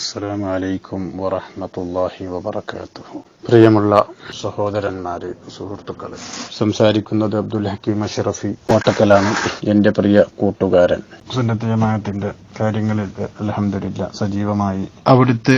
അസ്സലാമു അലൈക്കും വറഹ്മത്തുള്ളാഹി വബറകാതുഹു. പ്രിയമുള്ള സഹോദരന്മാരെ സുഹൃത്തുക്കളെ സംസാരിക്കുന്നത് അബ്ദുൽ ഹക്കീം അഷറഫി കോട്ടക്കലാണ് എന്റെ പ്രിയ കൂട്ടുകാരൻ. സുന്നത്ത് ജമാഅത്തിന്റെ കാര്യങ്ങളിൽ അലഹമില്ല സജീവമായി അവിടുത്തെ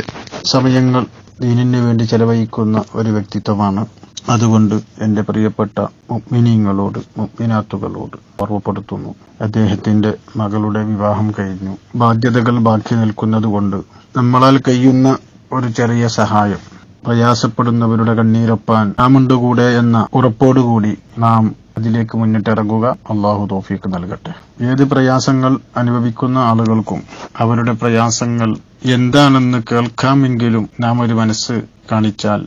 സമയങ്ങൾ ദീനിന് വേണ്ടി ചെലവഴിക്കുന്ന ഒരു വ്യക്തിത്വമാണ് അതുകൊണ്ട് എന്റെ പ്രിയപ്പെട്ട മുഅ്മിനീങ്ങളോട് മുഗ്മിനാത്തുകളോട് ഓർമ്മപ്പെടുത്തുന്നു. അദ്ദേഹത്തിന്റെ മകളുടെ വിവാഹം കഴിഞ്ഞു. ബാധ്യതകൾ ബാക്കി നിൽക്കുന്നത് കൊണ്ട് നമ്മളാൽ കഴിയുന്ന ഒരു ചെറിയ സഹായം. പ്രയാസപ്പെടുന്നവരുടെ കണ്ണീരൊപ്പാൻ നാമുണ്ട് കൂടെ എന്ന ഉറപ്പോടുകൂടി നാം അതിലേക്ക് മുന്നിട്ടിറങ്ങുക. അള്ളാഹു തോഫീക്ക് നൽകട്ടെ. ഏത് പ്രയാസങ്ങൾ അനുഭവിക്കുന്ന ആളുകൾക്കും അവരുടെ പ്രയാസങ്ങൾ എന്താണെന്ന് കേൾക്കാമെങ്കിലും നാം ഒരു മനസ്സ് കാണിച്ചാൽ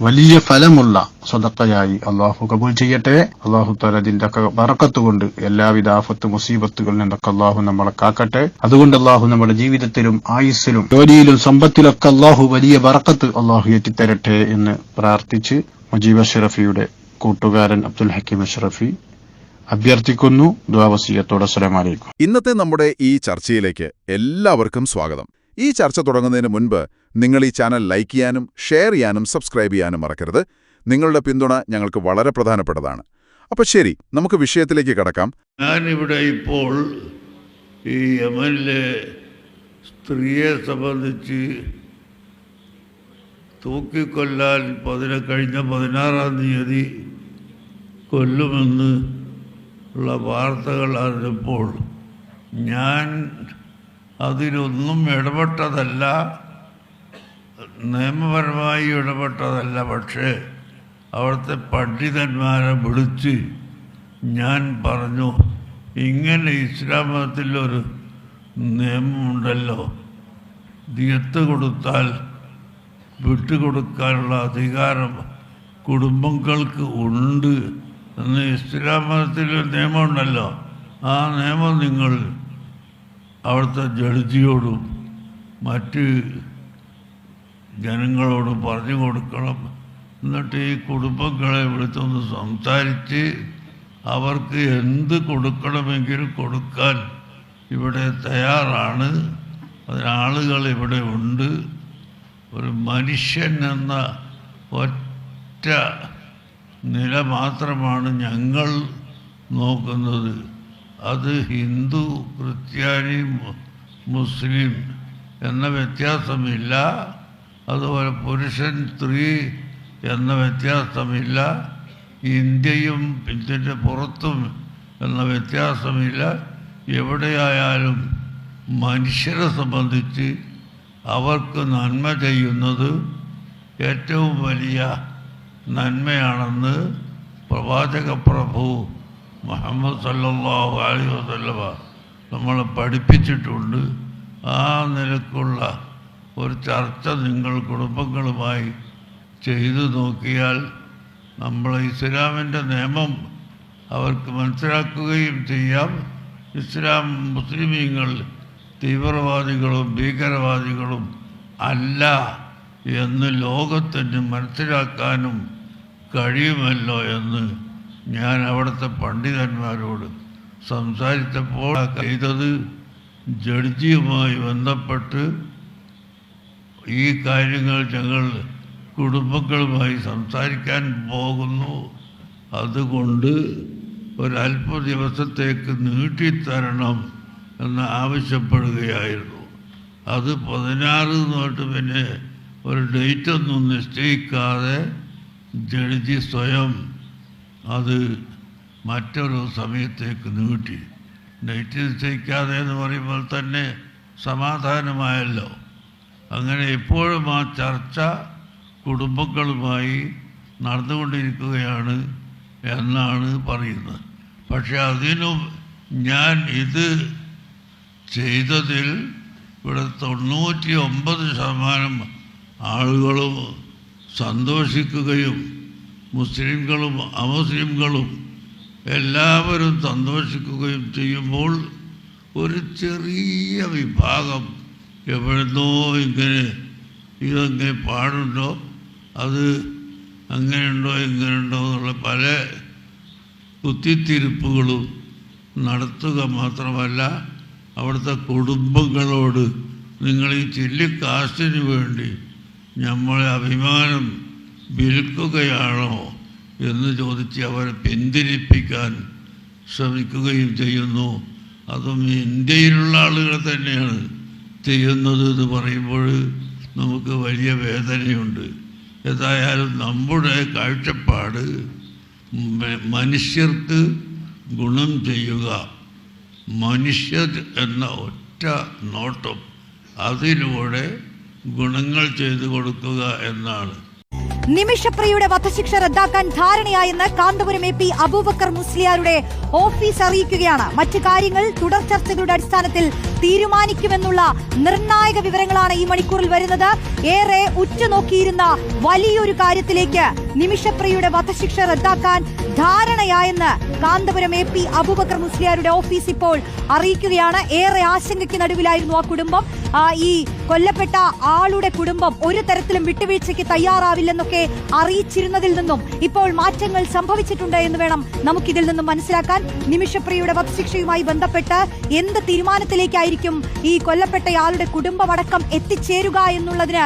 വലിയ ഫലമുള്ള സ്വതക്കയായി അള്ളാഹു കബൂൽ ചെയ്യട്ടെ. അള്ളാഹു തലതിന്റെ വറക്കത്തുകൊണ്ട് എല്ലാവിധ ആഫത്ത് മുസീബത്തുകളിൽ നിന്നൊക്കെ അള്ളാഹു നമ്മളെ കാക്കട്ടെ. അതുകൊണ്ട് അള്ളാഹു നമ്മുടെ ജീവിതത്തിലും ആയുസ്സിലും ജോലിയിലും സമ്പത്തിലൊക്കെ അള്ളാഹു വലിയ വറക്കത്ത് അള്ളാഹു എത്തിത്തരട്ടെ എന്ന് പ്രാർത്ഥിച്ച് മുജീബ് അഷറഫിയുടെ കൂട്ടുകാരൻ അബ്ദുൽ ഹക്കീം അഷറഫി അഭ്യർത്ഥിക്കുന്നു. ദ്വാവസീയത്തോടെ അസ്സലാമലൈക്കും ഇന്നത്തെ നമ്മുടെ ഈ ചർച്ചയിലേക്ക് എല്ലാവർക്കും സ്വാഗതം. ഈ ചർച്ച തുടങ്ങുന്നതിന് മുൻപ് നിങ്ങൾ ഈ ചാനൽ ലൈക്ക് ചെയ്യാനും ഷെയർ ചെയ്യാനും സബ്സ്ക്രൈബ് ചെയ്യാനും മറക്കരുത്. നിങ്ങളുടെ പിന്തുണ ഞങ്ങൾക്ക് വളരെ പ്രധാനപ്പെട്ടതാണ്. അപ്പോൾ ശരി നമുക്ക് വിഷയത്തിലേക്ക് കടക്കാം. ഞാനിവിടെ ഇപ്പോൾ ഈ യമനിലെ സ്ത്രീയെ സംബന്ധിച്ച് തൂക്കിക്കൊല്ലാൻ പതിന കഴിഞ്ഞ പതിനാറാം തീയതി കൊല്ലുമെന്ന് ഉള്ള വാർത്തകൾ അറിഞ്ഞപ്പോൾ ഞാൻ അതിലൊന്നും ഇടപെട്ടതല്ല. നിയമപരമായി ഇടപെട്ടതല്ല പക്ഷേ അവിടുത്തെ പണ്ഡിതന്മാരെ വിളിച്ച് ഞാൻ പറഞ്ഞു ഇങ്ങനെ ഇസ്ലാം മതത്തിലൊരു നിയമമുണ്ടല്ലോ. ദിയത്ത് കൊടുത്താൽ വിട്ടുകൊടുക്കാനുള്ള അധികാരം കുടുംബങ്ങൾക്ക് ഉണ്ട് എന്ന് ഇസ്ലാം മതത്തിലൊരു നിയമമുണ്ടല്ലോ. ആ നിയമം നിങ്ങൾ അവിടുത്തെ ജഡ്ജിയോടും മറ്റ് ജനങ്ങളോട് പറഞ്ഞു കൊടുക്കണം. എന്നിട്ട് ഈ കുടുംബങ്ങളെ വിളിച്ചൊന്ന് സംസാരിച്ച് അവർക്ക് എന്ത് കൊടുക്കണമെങ്കിലും കൊടുക്കാൻ ഇവിടെ തയ്യാറാണ്. അതിനാളുകൾ ഇവിടെ ഉണ്ട്. ഒരു മനുഷ്യൻ എന്ന ഒറ്റ നില മാത്രമാണ് ഞങ്ങൾ നോക്കുന്നത്. അത് ഹിന്ദു ക്രിസ്ത്യാനി മുസ്ലിം എന്ന വ്യത്യാസമില്ല. അതുപോലെ പുരുഷൻ സ്ത്രീ എന്ന വ്യത്യാസമില്ല. ഇന്ത്യയും ഇന്ത്യന്റെ പുറത്തും എന്ന വ്യത്യാസമില്ല. എവിടെയായാലും മനുഷ്യരെ സംബന്ധിച്ച് അവർക്ക് നന്മ ചെയ്യുന്നത് ഏറ്റവും വലിയ നന്മയാണെന്ന് പ്രവാചക പ്രഭു മുഹമ്മദ് സല്ലാഹു അലി വസല്ലമ നമ്മളെ പഠിപ്പിച്ചിട്ടുണ്ട്. ആ നിലക്കുള്ള ഒരു ചർച്ച നിങ്ങൾ കുടുംബങ്ങളുമായി ചെയ്തു നോക്കിയാൽ നമ്മൾ ഇസ്ലാമിന്റെ നിയമം അവർക്ക് മനസ്സിലാക്കുകയും ചെയ്യാം. ഇസ്ലാം മുസ്ലിമീങ്ങൾ തീവ്രവാദികളും ഭീകരവാദികളും അല്ല എന്ന് ലോകത്തിന് മനസ്സിലാക്കാനും കഴിയുമല്ലോ എന്ന് ഞാൻ അവിടുത്തെ പണ്ഡിതന്മാരോട് സംസാരിച്ചപ്പോൾ ചെയ്തത് ജഡ്ജിയുമായി ബന്ധപ്പെട്ട് ഈ കാര്യങ്ങൾ ഞങ്ങൾ കുടുംബങ്ങളുമായി സംസാരിക്കാൻ പോകുന്നു. അതുകൊണ്ട് ഒരല്പ ദിവസത്തേക്ക് നീട്ടിത്തരണം എന്ന് ആവശ്യപ്പെടുകയായിരുന്നു. അത് പതിനാറ് തൊട്ട് പിന്നെ ഒരു ഡേറ്റ് ഒന്നും നിശ്ചയിക്കാതെ ജഡ്ജി സ്വയം അത് മറ്റൊരു സമയത്തേക്ക് നീട്ടി. ഡേറ്റ് നിശ്ചയിക്കാതെ എന്ന് പറയുമ്പോൾ തന്നെ സമാധാനമായല്ലോ. അങ്ങനെ എപ്പോഴും ആ ചർച്ച കുടുംബങ്ങളുമായി നടന്നുകൊണ്ടിരിക്കുകയാണ് എന്നാണ് പറയുന്നത്. പക്ഷെ അതിനും ഞാൻ ഇത് ചെയ്തതിൽ ഇവിടെ തൊണ്ണൂറ്റി ഒമ്പത് ശതമാനം ആളുകളും സന്തോഷിക്കുകയും മുസ്ലിങ്ങളും അമുസ്ലിങ്ങളും എല്ലാവരും സന്തോഷിക്കുകയും ചെയ്യുമ്പോൾ ഒരു ചെറിയ വിഭാഗം എവിടുന്നോ ഇങ്ങനെ ഇതങ്ങനെ പാടുണ്ടോ? അത് അങ്ങനെയുണ്ടോ ഇങ്ങനെയുണ്ടോ എന്നുള്ള പല കുത്തിത്തിരിപ്പുകളും നടത്തുക മാത്രമല്ല അവിടുത്തെ കുടുംബങ്ങളോട് നിങ്ങൾ ഈ ചില്ലിക്കാശിന് വേണ്ടി നമ്മളെ അഭിമാനം വിൽക്കുകയാണോ എന്ന് ചോദിച്ച് അവരെ പിന്തിരിപ്പിക്കാൻ ശ്രമിക്കുകയും ചെയ്യുന്നു. അതും ഇന്ത്യയിലുള്ള ആളുകൾ തന്നെയാണ്. ചെയ്യുന്നത് എന്ന് പറയുമ്പോൾ നമുക്ക് വലിയ വേദനയുണ്ട്. ഏതായാലും നമ്മുടെ കാഴ്ചപ്പാട് മനുഷ്യർക്ക് ഗുണം ചെയ്യുക. മനുഷ്യർ എന്ന ഒറ്റ നോട്ടം അതിലൂടെ ഗുണങ്ങൾ ചെയ്തു കൊടുക്കുക എന്നാണ്. നിമിഷപ്രിയയുടെ വധശിക്ഷ റദ്ദാക്കാൻ ധാരണയായെന്ന് കാന്തപുരം എ പി അബൂബക്കർ മുസ്ലിയാരുടെ ഓഫീസ് അറിയിക്കുകയാണ്. മറ്റു കാര്യങ്ങൾ തുടർ ചർച്ചകളുടെ അടിസ്ഥാനത്തിൽ തീരുമാനിക്കുമെന്നുള്ള നിർണായക വിവരങ്ങളാണ് ഈ മണിക്കൂറിൽ വരുന്നത്. ഏറെ ഉറ്റുനോക്കിയിരുന്ന വലിയൊരു കാര്യത്തിലേക്ക് നിമിഷപ്രിയയുടെ വധശിക്ഷ റദ്ദാക്കാൻ ധാരണയായെന്ന് കാന്തപുരം എ പി അബൂബക്കർ മുസ്ലിയാരുടെ ഓഫീസ് ഇപ്പോൾ അറിയിക്കുകയാണ്. ഏറെ ആശങ്കയ്ക്ക് നടുവിലായിരുന്നു ആ കുടുംബം. ഈ കൊല്ലപ്പെട്ട ആളുടെ കുടുംബം ഒരു തരത്തിലും വിട്ടുവീഴ്ചയ്ക്ക് തയ്യാറാവില്ലെന്നൊക്കെ അറിയിച്ചിരുന്നതിൽ നിന്നും ഇപ്പോൾ മാറ്റങ്ങൾ സംഭവിച്ചിട്ടുണ്ട് എന്ന് വേണം നമുക്കിതിൽ നിന്നും മനസ്സിലാക്കാൻ. നിമിഷപ്രിയയുടെ വധശിക്ഷയുമായി ബന്ധപ്പെട്ട് എന്ത് തീരുമാനത്തിലേക്കായിരിക്കും ഈ കൊല്ലപ്പെട്ടയാളുടെ കുടുംബമടക്കം എത്തിച്ചേരുക എന്നുള്ളതിന്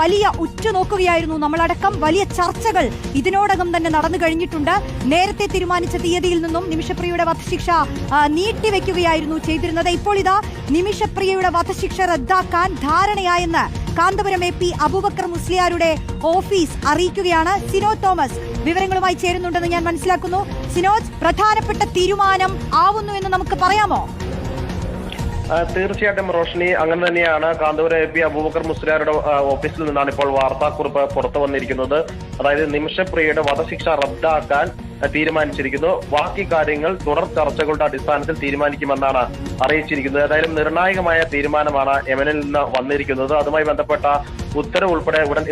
വലിയ ഉറ്റുനോക്കുകയായിരുന്നു നമ്മളടക്കം. വലിയ ചർച്ചകൾ ഇതിനോടകം തന്നെ നടന്നു കഴിഞ്ഞിട്ടുണ്ട്. നേരത്തെ തീരുമാനിച്ച തീയതിയിൽ നിന്നും നിമിഷപ്രിയയുടെ വധശിക്ഷ നീട്ടിവെക്കുകയായിരുന്നു ചെയ്തിരുന്നത്. ഇപ്പോൾ ഇതാ നിമിഷപ്രിയയുടെ വധശിക്ഷ റദ്ദാക്കാൻ ധാരണയായെന്ന് കാന്തപുരം എ പി അബൂബക്കർ മുസ്ലിയാരുടെ ഓഫീസ് അറിയിക്കുകയാണ്. സിനോ തോമസ് വിവരങ്ങളുമായി ചേരുന്നുണ്ടെന്ന് ഞാൻ മനസ്സിലാക്കുന്നു. സിനോജ് പ്രധാനപ്പെട്ട തീരുമാനം ആവുന്നു എന്ന് നമുക്ക് പറയാമോ? തീർച്ചയായിട്ടും റോഷ്നി അങ്ങനെ തന്നെയാണ് കാന്തപുരം എ പി അബൂബക്കർ മുസ്ലിയാരുടെ ഓഫീസിൽ നിന്നാണ് ഇപ്പോൾ വാർത്താക്കുറിപ്പ് പുറത്തു വന്നിരിക്കുന്നത്. അതായത് നിമിഷപ്രിയയുടെ വധശിക്ഷ റദ്ദാക്കാൻ തീരുമാനിച്ചിരിക്കുന്നു. ബാക്കി കാര്യങ്ങൾ തുടർ ചർച്ചകളുടെ അടിസ്ഥാനത്തിൽ തീരുമാനിക്കുമെന്നാണ് അറിയിച്ചിരിക്കുന്നത്. ഏതായാലും നിർണായകമായ തീരുമാനമാണ് യമനിൽ നിന്ന് വന്നിരിക്കുന്നത്. അതുമായി ബന്ധപ്പെട്ട ഉത്തരവ് ഉൾപ്പെടെ ഉടൻ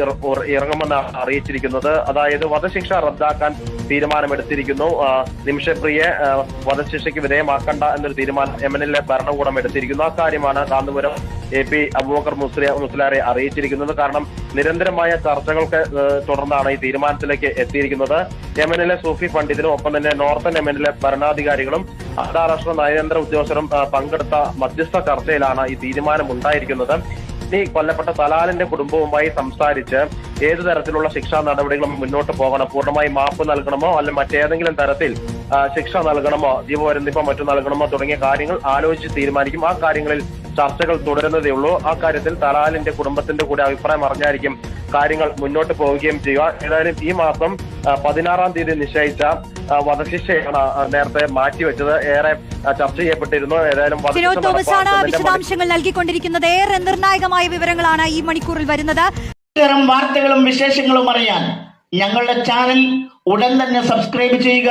ഇറങ്ങുമെന്നാണ് അറിയിച്ചിരിക്കുന്നത്. അതായത് വധശിക്ഷ റദ്ദാക്കാൻ തീരുമാനമെടുത്തിരിക്കുന്നു. നിമിഷപ്രിയെ വധശിക്ഷയ്ക്ക് വിധേയമാക്കണ്ട എന്നൊരു തീരുമാനം യമനിലെ ഭരണകൂടം എടുത്തിരിക്കുന്നു. ആ കാര്യമാണ് കാന്തപുരം എ പി അബൂബക്കർ മുസ്ലിയ മുസ്ലാരെ അറിയിച്ചിരിക്കുന്നത്. കാരണം നിരന്തരമായ ചർച്ചകൾക്ക് തുടർന്നാണ് ഈ തീരുമാനത്തിലേക്ക് എത്തിയിരിക്കുന്നത്. യമനിലെ സൂഫി പണ്ഡിതനും ഒപ്പം തന്നെ നോർത്തൻ യമനിലെ ഭരണാധികാരികളും അന്താരാഷ്ട്ര നയതന്ത്ര ഉദ്യോഗസ്ഥരും പങ്കെടുത്ത മധ്യസ്ഥ ചർച്ചയിലാണ് ഈ തീരുമാനം ഉണ്ടായിരിക്കുന്നത് ഈ കൊല്ലപ്പെട്ട തലാലിന്റെ കുടുംബവുമായി സംസാരിച്ച് ഏതു തരത്തിലുള്ള ശിക്ഷാ നടപടികളും മുന്നോട്ട് പോകണം പൂർണമായി മാപ്പ് നൽകണമോ അല്ലെ മറ്റേതെങ്കിലും തരത്തിൽ ശിക്ഷ നൽകണമോ ജീവപര്യന്തമോ മറ്റു നൽകണമോ തുടങ്ങിയ കാര്യങ്ങൾ ആലോചിച്ച് തീരുമാനിക്കും. ആ കാര്യങ്ങളിൽ ചർച്ചകൾ തുടരുന്നതേ ഉള്ളൂ. ആ കാര്യത്തിൽ തലാലിന്റെ കുടുംബത്തിന്റെ കൂടെ അഭിപ്രായം അറിഞ്ഞായിരിക്കും കാര്യങ്ങൾ മുന്നോട്ട് പോവുകയും ചെയ്യുക. ഏതായാലും ഈ മാസം ആ, പതിനാറാം തീയതി നിശ്ചയിച്ച വധശിക്ഷയാണ് നേരത്തെ മാറ്റിവെച്ചത്. ഏറെ ചർച്ച ചെയ്യപ്പെട്ടിരുന്നു. ഏതായാലും വിശദാംശങ്ങൾ നൽകിക്കൊണ്ടിരിക്കുന്നത് ഏറെ നിർണായകമായ വിവരങ്ങളാണ് ഈ മണിക്കൂറിൽ വരുന്നത്. ഇത്തരം വാർത്തകളും വിശേഷങ്ങളും അറിയാൻ ഞങ്ങളുടെ ചാനൽ ഉടൻ തന്നെ സബ്സ്ക്രൈബ് ചെയ്യുക.